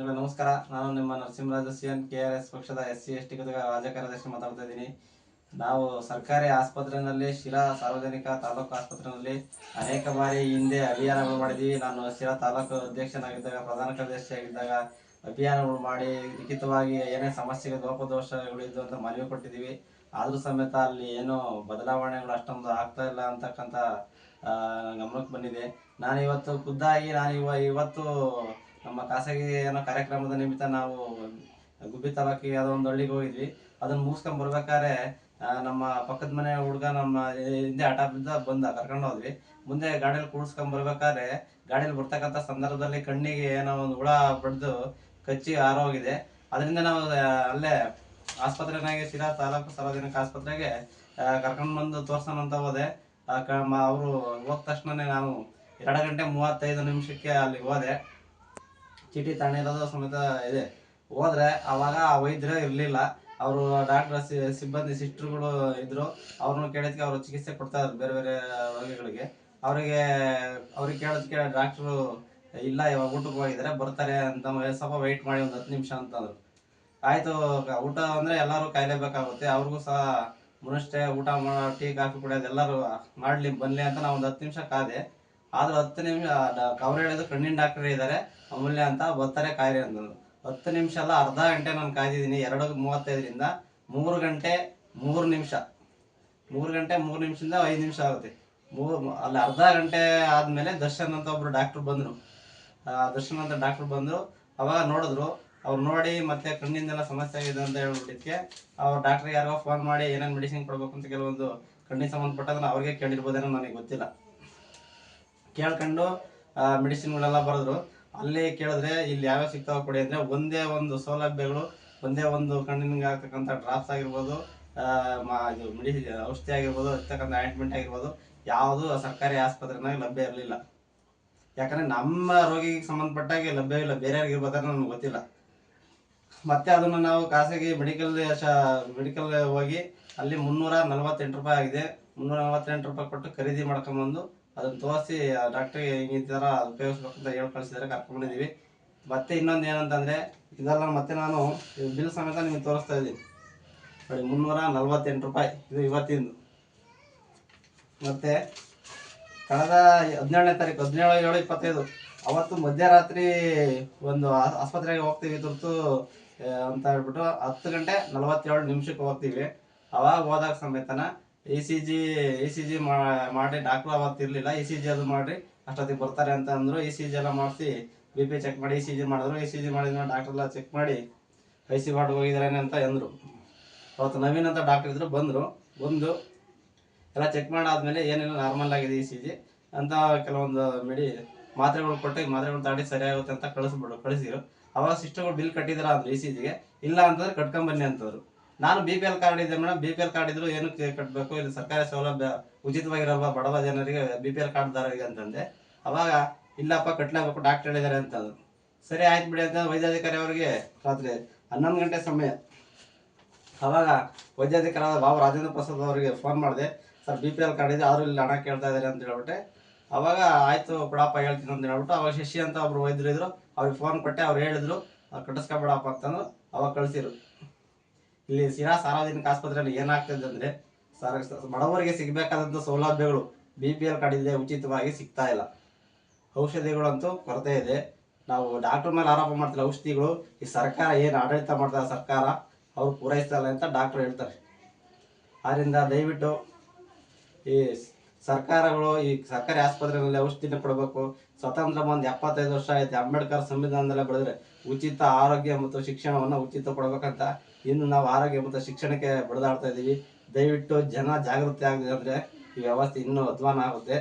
ನಮಸ್ಕಾರ. ನಾನು ನಿಮ್ಮ Narasimharaja C N K R S ಪಕ್ಷದ ಎಸ್ ಸಿ ಎಸ್ ಟಿ ರಾಜ್ಯ ಕಾರ್ಯದರ್ಶಿ ಮಾತಾಡ್ತಾ ಇದ್ದೀನಿ. ನಾವು ಸರ್ಕಾರಿ ಆಸ್ಪತ್ರೆಯಲ್ಲಿ ಶಿರಾ ಸಾರ್ವಜನಿಕ ತಾಲೂಕು ಆಸ್ಪತ್ರೆಯಲ್ಲಿ ಅನೇಕ ಬಾರಿ ಹಿಂದೆ ಅಭಿಯಾನಗಳು ಮಾಡಿದ್ದೀವಿ. ನಾನು ಶಿರಾ ತಾಲೂಕು ಅಧ್ಯಕ್ಷನಾಗಿದ್ದಾಗ, ಪ್ರಧಾನ ಕಾರ್ಯದರ್ಶಿಯಾಗಿದ್ದಾಗ ಅಭಿಯಾನಗಳು ಮಾಡಿ ಲಿಖಿತವಾಗಿ ಏನೇ ಸಮಸ್ಯೆಗೆ ಲೋಪದೋಷಗಳಿದ್ದು ಅಂತ ಮನವಿ ಕೊಟ್ಟಿದ್ದೀವಿ. ಆದರೂ ಸಮೇತ ಅಲ್ಲಿ ಏನೋ ಬದಲಾವಣೆಗಳು ಅಷ್ಟೊಂದು ಆಗ್ತಾ ಇಲ್ಲ ಅಂತಕ್ಕಂಥ ಗಮನಕ್ಕೆ ಬಂದಿದೆ. ನಾನು ಇವತ್ತು ಖುದ್ದಾಗಿ ನಾನು ಇವ ಇವತ್ತು ನಮ್ಮ ಖಾಸಗಿ ಏನೋ ಕಾರ್ಯಕ್ರಮದ ನಿಮಿತ್ತ ನಾವು ಗುಬ್ಬಿ ತಾಲೂಕಿ ಯಾವುದೋ ಒಂದು ಹಳ್ಳಿಗೆ ಹೋಗಿದ್ವಿ. ಅದನ್ನ ಮುಗಿಸ್ಕೊಂಡ್ ಬರ್ಬೇಕಾದ್ರೆ ನಮ್ಮ ಪಕ್ಕದ ಮನೆ ಹುಡುಗ ನಮ್ಮ ಹಿಂದೆ ಆಟ ಬಿದ್ದ ಬಂದ ಕರ್ಕೊಂಡು ಹೋದ್ವಿ. ಮುಂದೆ ಗಾಡಿಯಲ್ಲಿ ಕೂಡಿಸ್ಕೊಂಡ್ ಬರ್ಬೇಕಾದ್ರೆ ಗಾಡಿಯಲ್ಲಿ ಬರ್ತಕ್ಕಂಥ ಸಂದರ್ಭದಲ್ಲಿ ಕಣ್ಣಿಗೆ ಏನೋ ಒಂದು ಹುಳ ಬಡ್ದು ಕಚ್ಚಿ ಆರೋಗಿದೆ. ಅದರಿಂದ ನಾವು ಅಲ್ಲೇ ಆಸ್ಪತ್ರೆನಾಗೆ ಶಿರಾ ತಾಲೂಕು ಸಾರ್ವಜನಿಕ ಆಸ್ಪತ್ರೆಗೆ ಕರ್ಕೊಂಡು ಬಂದು ತೋರ್ಸೋಣ ಅಂತ ಹೋದೆ ಅವರು ಹೋದ ತಕ್ಷಣನೇ ನಾನು ಎರಡು ಗಂಟೆ ಮೂವತ್ತೈದು ನಿಮಿಷಕ್ಕೆ ಅಲ್ಲಿ ಹೋದೆ. ಚೀಟಿ ತಣ್ಣೀರದು ಸಮೇತ ಇದೆ. ಹೋದ್ರೆ ಅವಾಗ ಆ ವೈದ್ಯರು ಇರಲಿಲ್ಲ. ಅವರು ಡಾಕ್ಟರ್ ಸಿಬ್ಬಂದಿ, ಸಿಸ್ಟರ್ಗಳು ಇದ್ರು. ಅವ್ರನ್ನ ಕೇಳಿದ್ಕೆ ಅವರು ಚಿಕಿತ್ಸೆ ಕೊಡ್ತಾ ಇದ್ರು ಬೇರೆ ಬೇರೆ ರೋಗಿಗಳಿಗೆ. ಅವರಿಗೆ, ಅವ್ರಿಗೆ ಕೇಳೋದಕ್ಕೆ ಡಾಕ್ಟ್ರು ಇಲ್ಲ, ಇವಾಗ ಊಟಕ್ಕೆ ಹೋಗಿದ್ದಾರೆ, ಬರ್ತಾರೆ ಅಂತ ಸ್ವಲ್ಪ ವೆಯ್ಟ್ ಮಾಡಿ ಒಂದು ಹತ್ತು ನಿಮಿಷ ಅಂತಂದ್ರು ಆಯಿತು, ಊಟ ಅಂದ್ರೆ ಎಲ್ಲರೂ ಕಾಯ್ಲೇಬೇಕಾಗುತ್ತೆ ಅವ್ರಿಗೂ ಸಹ ಮುನಷ್ಟೇ ಊಟ ಮಾಡೋ ಟೀ, ಕಾಫಿ ಕುಡಿಯೋದು ಎಲ್ಲರೂ ಮಾಡ್ಲಿ ಬನ್ನಿ ಅಂತ ನಾವು ಒಂದು ಹತ್ತು ನಿಮಿಷ ಕಾದೆ. ಆದ್ರೆ ಹತ್ತು ನಿಮಿಷ ಅವ್ರು ಹೇಳಿದ್ರು ಕಣ್ಣಿನ ಡಾಕ್ಟರ್ ಇದ್ದಾರೆ ಅಮೂಲ್ಯ ಅಂತ ಬರ್ತಾರೆ ಕಾಯಿರಿ ಅಂತಂದ್ರು ಹತ್ತು ನಿಮಿಷ ಅಲ್ಲ, ಅರ್ಧ ಗಂಟೆ ನಾನು ಕಾಯ್ದಿದ್ದೀನಿ. ಎರಡು ಮೂವತ್ತೈದರಿಂದ ಮೂರು ಗಂಟೆ ಮೂರು ನಿಮಿಷ. ಮೂರು ಗಂಟೆ ಮೂರು ನಿಮಿಷದಿಂದ ಐದು ನಿಮಿಷ ಆಗುತ್ತೆ. ಮೂರು, ಅಲ್ಲಿ ಅರ್ಧ ಗಂಟೆ ಆದಮೇಲೆ ದರ್ಶನ್ ಅಂತ ಒಬ್ರು ಡಾಕ್ಟ್ರು ಬಂದರು. ದರ್ಶನ್ ಅಂತ ಡಾಕ್ಟ್ರು ಬಂದರು. ಅವಾಗ ನೋಡಿದ್ರು. ಅವ್ರು ನೋಡಿ ಮತ್ತೆ ಕಣ್ಣಿಂದೆಲ್ಲ ಸಮಸ್ಯೆ ಆಗಿದೆ ಅಂತ ಹೇಳ್ಬಿಟ್ಟಿದ್ಕೆ. ಅವ್ರು ಡಾಕ್ಟ್ರಿಗೆ ಯಾರಿಗೋ ಫೋನ್ ಮಾಡಿ ಏನೇನು ಮೆಡಿಸಿನ್ ಕೊಡ್ಬೇಕು ಅಂತ ಕೆಲವೊಂದು ಕಣ್ಣಿಗೆ ಸಂಬಂಧಪಟ್ಟದನ್ನ ಅವ್ರಿಗೆ ಕೇಳಿರ್ಬೋದೇನೋ ನನಗೆ ಗೊತ್ತಿಲ್ಲ. ಕೇಳ್ಕೊಂಡು ಮೆಡಿಸಿನ್ಗಳೆಲ್ಲ ಬರೆದ್ರು. ಅಲ್ಲಿ ಕೇಳಿದ್ರೆ ಇಲ್ಲಿ ಯಾವ್ಯಾವ ಸಿಗ್ತಾವೆ ಕೊಡಿ ಅಂದ್ರೆ ಒಂದೇ ಒಂದು ಸೌಲಭ್ಯಗಳು, ಒಂದೇ ಒಂದು ಕಣ್ಣಿನಿಗೆ ಆಗ್ತಕ್ಕಂಥ ಡ್ರಾಪ್ಸ್ ಆಗಿರ್ಬೋದು ಇದು ಮೆಡಿ, ಔಷಧಿ ಆಗಿರ್ಬೋದು, ಇರ್ತಕ್ಕಂಥ ಆಯಿಂಟ್ಮೆಂಟ್ ಆಗಿರ್ಬೋದು, ಯಾವುದು ಸರ್ಕಾರಿ ಆಸ್ಪತ್ರೆನಾಗ ಲಭ್ಯ ಇರಲಿಲ್ಲ. ಯಾಕಂದ್ರೆ ನಮ್ಮ ರೋಗಿಗೆ ಸಂಬಂಧಪಟ್ಟಾಗೆ ಲಭ್ಯವಿಲ್ಲ ಬೇರೆಯವ್ರಿಗೆ ಇರ್ಬೋದಾದ್ರೆ ನನಗೆ ಗೊತ್ತಿಲ್ಲ. ಮತ್ತೆ ಅದನ್ನು ನಾವು ಖಾಸಗಿ ಮೆಡಿಕಲ್ ಮೆಡಿಕಲ್ ಹೋಗಿ ಅಲ್ಲಿ ಮುನ್ನೂರ ನಲವತ್ತೆಂಟು ರೂಪಾಯಿ ಆಗಿದೆ. ಮುನ್ನೂರ ನಲವತ್ತೆಂಟು ರೂಪಾಯಿ ಕೊಟ್ಟು ಖರೀದಿ ಮಾಡ್ಕೊಂಬಂದು ಅದನ್ನ ತೋರಿಸಿ ಡಾಕ್ಟ್ರಿಗೆ ಈ ಥರ ಉಪಯೋಗಿಸ್ಬೇಕು ಅಂತ ಹೇಳಿ ಕಳಿಸಿದ್ದಾರೆ ಮತ್ತೆ ಇನ್ನೊಂದು ಏನಂತಂದರೆ, ಇದೆಲ್ಲ ಮತ್ತೆ ನಾನು ಬಿಲ್ ಸಮೇತ ನಿಮಗೆ ತೋರಿಸ್ತಾ ಇದ್ದೀನಿ. ನೋಡಿ, ಮುನ್ನೂರ ನಲ್ವತ್ತೆಂಟು ರೂಪಾಯಿ. ಇದು ಇವತ್ತಿಂದು. ಮತ್ತೆ ಕಳೆದ ಹದಿನೇಳನೇ ತಾರೀಕು, ಹದಿನೇಳು, ಏಳು, ಇಪ್ಪತ್ತೈದು, ಅವತ್ತು ಮಧ್ಯರಾತ್ರಿ ಒಂದು ಆಸ್ಪತ್ರೆಗೆ ಹೋಗ್ತೀವಿ ತುರ್ತು ಅಂತ ಹೇಳ್ಬಿಟ್ಟು ಹತ್ತು ಗಂಟೆ ನಲವತ್ತೇಳು ನಿಮಿಷಕ್ಕೆ ಹೋಗ್ತೀವಿ. ಅವಾಗ ಹೋದಾಗ ಸಮೇತನ E C G E C G ಮಾಡಿ ಡಾಕ್ಟ್ರು ಅವತ್ತು ಇರಲಿಲ್ಲ ಇ ಸಿ ಜಿ ಅದು ಮಾಡಿ ಅಷ್ಟೊತ್ತಿಗೆ ಬರ್ತಾರೆ ಅಂತ ಅಂದರು. ಇ ಸಿ ಜಿ ಎಲ್ಲ ಮಾಡಿಸಿ ಬಿ ಪಿ ಚೆಕ್ ಮಾಡಿ ಇ ಸಿ ಜಿ ಮಾಡಿದ್ರು. ಇ ಸಿ ಜಿ ಮಾಡಿದ್ಮೇಲೆ ಡಾಕ್ಟರ್ ಎಲ್ಲ ಚೆಕ್ ಮಾಡಿ, ಐ ಸಿ ವಾರ್ಡ್ ಹೋಗಿದ್ದಾರೆ ಅಂತ ಅಂದರು. ಅವತ್ತು ನವೀನ್ ಅಂತ ಡಾಕ್ಟರ್ ಇದ್ರು, ಬಂದರು. ಬಂದು ಎಲ್ಲ ಚೆಕ್ ಮಾಡಾದ್ಮೇಲೆ ಏನಿಲ್ಲ ನಾರ್ಮಲ್ ಆಗಿದೆ ಇ ಸಿ ಜಿ ಅಂತ ಕೆಲವೊಂದು ಮೆಡಿ, ಮಾತ್ರೆಗಳು ಕೊಟ್ಟು ಮಾತ್ರೆಗಳು ತಾಡಿ ಸರಿಯಾಗುತ್ತೆ ಅಂತ ಕಳಿಸ್ಬಿಡು, ಕಳಿಸಿದ್ರು. ಅವಾಗ ಸಿಸ್ಟರ್ಗಳು ಬಿಲ್ ಕಟ್ಟಿದಾರ ಅಂದ್ರು ಇ ಸಿ ಜಿಗೆ ಇಲ್ಲ ಅಂತಂದ್ರೆ ಕಟ್ಕೊಂಬನ್ನಿ ಅಂತಂದ್ರು ನಾನು ಬಿ ಪಿ ಎಲ್ ಕಾರ್ಡ್ ಇದೆ madam B P L card ಇದ್ರು ಏನು ಕಟ್ಟಬೇಕು ಇಲ್ಲಿ ಸರ್ಕಾರಿ ಸೌಲಭ್ಯ ಉಚಿತವಾಗಿರಲ್ವಾ ಬಡವ ಜನರಿಗೆ ಬಿ ಪಿ ಎಲ್ ಕಾರ್ಡ್ದಾರರಿಗೆ ಅಂತಂದೆ. ಅವಾಗ, ಇಲ್ಲಪ್ಪ, ಕಟ್ಲೇಬೇಕು ಡಾಕ್ಟರ್ ಹೇಳಿದ್ದಾರೆ ಅಂತಂದ್ರು ಸರಿ, ಆಯ್ತು ಬಿಡಿ ಅಂತ ವೈದ್ಯಾಧಿಕಾರಿ ಅವರಿಗೆ ರಾತ್ರಿ ಹನ್ನೊಂದು ಗಂಟೆ ಸಮಯ. ಅವಾಗ ವೈದ್ಯಾಧಿಕಾರಿ ಬಾಬು ರಾಜೇಂದ್ರ ಪ್ರಸಾದ್ ಅವರಿಗೆ ಫೋನ್ ಮಾಡಿದೆ. Sir B P L card ಇದೆ, ಆದ್ರೂ ಇಲ್ಲಿ ಹಣ ಕೇಳ್ತಾ ಇದ್ದಾರೆ ಅಂತ ಹೇಳ್ಬಿಟ್ಟೆ. ಅವಾಗ, ಆಯ್ತು ಕೊಡಪ್ಪ ಹೇಳ್ತೀನಿ ಅಂತ ಹೇಳ್ಬಿಟ್ಟು ಅವಾಗ ಶಶಿ ಅಂತ ಒಬ್ರು ವೈದ್ಯರು ಇದ್ರು. ಅವ್ರಿಗೆ ಫೋನ್ ಕೊಟ್ಟೆ, ಅವ್ರು ಹೇಳಿದ್ರು. ಅವ್ರು ಕಟ್ಟಿಸ್ಕೊಬೇಡಪ್ಪ ಅಂತಂದು ಅವಾಗ ಕಳ್ಸಿರು ಇಲ್ಲಿ ಶಿರಾ ಸಾರ್ವಜನಿಕ ಆಸ್ಪತ್ರೆಯಲ್ಲಿ ಏನಾಗ್ತದೆ ಅಂದ್ರೆ ಬಡವರಿಗೆ ಸಿಗಬೇಕಾದಂಥ ಸೌಲಭ್ಯಗಳು ಬಿ ಪಿ ಎಲ್ ಕಾರ್ಡ್ ಇದೆ ಉಚಿತವಾಗಿ ಸಿಗ್ತಾ ಇಲ್ಲ. ಔಷಧಿಗಳಂತೂ ಕೊರತೆ ಇದೆ. ನಾವು ಡಾಕ್ಟರ್ ಮೇಲೆ ಆರೋಪ ಮಾಡ್ತಿಲ್ಲ. ಔಷಧಿಗಳು ಈ ಸರ್ಕಾರ ಏನು ಆಡಳಿತ ಮಾಡ್ತಾರೆ ಸರ್ಕಾರ, ಅವ್ರು ಪೂರೈಸ್ತಾ ಅಂತ ಡಾಕ್ಟರ್ ಹೇಳ್ತಾರೆ. ಆದ್ರಿಂದ ದಯವಿಟ್ಟು ಈ ಸರ್ಕಾರಗಳು ಈ ಸರ್ಕಾರಿ ಆಸ್ಪತ್ರೆಗಳಲ್ಲಿ ಔಷಧಿನ ಕೊಡಬೇಕು. ಸ್ವತಂತ್ರ ಬಂದು ಎಪ್ಪತ್ತೈದು ವರ್ಷ ಆಯ್ತು. ಅಂಬೇಡ್ಕರ್ ಸಂವಿಧಾನದಲ್ಲೇ ಬೆಳೆದ್ರೆ ಉಚಿತ ಆರೋಗ್ಯ ಮತ್ತು ಶಿಕ್ಷಣವನ್ನು ಉಚಿತ ಕೊಡಬೇಕಂತ ಇನ್ನು ನಾವು ಆರೋಗ್ಯ ಮತ್ತು ಶಿಕ್ಷಣಕ್ಕೆ ಬಡದಾಡ್ತಾ ಇದ್ದೀವಿ. ದಯವಿಟ್ಟು ಜನ ಜಾಗೃತಿ ಆಗಿದೆ ಅಂದರೆ ಈ ವ್ಯವಸ್ಥೆ ಇನ್ನೂ ಅಧ್ವಾನ ಆಗುತ್ತೆ.